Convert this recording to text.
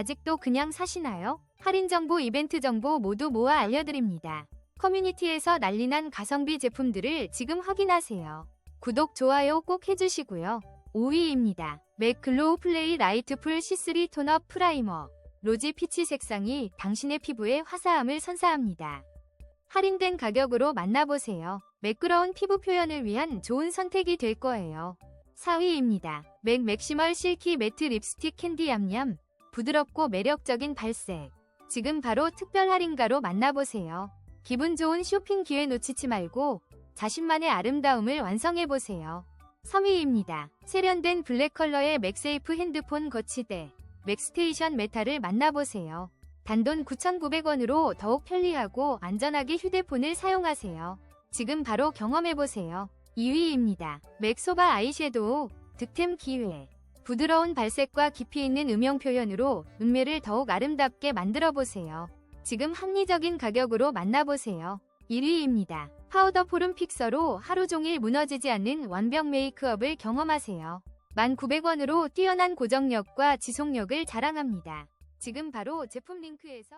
아직도 그냥 사시나요? 할인 정보, 이벤트 정보 모두 모아 알려드립니다. 커뮤니티에서 난리난 가성비 제품들을 지금 확인하세요. 구독, 좋아요 꼭 해주시고요. 5위입니다. 맥 글로우 플레이 라이트 풀 C3 톤업 프라이머. 로지 피치 색상이 당신의 피부에 화사함을 선사합니다. 할인된 가격으로 만나보세요. 매끄러운 피부 표현을 위한 좋은 선택이 될 거예요. 4위입니다. 맥 맥시멀 실키 매트 립스틱 캔디 얌얌. 부드럽고 매력적인 발색. 지금 바로 특별 할인가로 만나보세요. 기분 좋은 쇼핑 기회 놓치지 말고 자신만의 아름다움을 완성해보세요. 3위입니다. 세련된 블랙 컬러의 맥세이프 핸드폰 거치대. 맥스테이션 메타를 만나보세요. 단돈 9,900원으로 더욱 편리하고 안전하게 휴대폰을 사용하세요. 지금 바로 경험해보세요. 2위입니다. 맥소바 아이섀도우 득템 기회. 부드러운 발색과 깊이 있는 음영 표현으로 눈매를 더욱 아름답게 만들어 보세요. 지금 합리적인 가격으로 만나보세요. 1위입니다. 파우더 포름 픽서로 하루 종일 무너지지 않는 완벽 메이크업을 경험하세요. 1,900원으로 뛰어난 고정력과 지속력을 자랑합니다. 지금 바로 제품 링크에서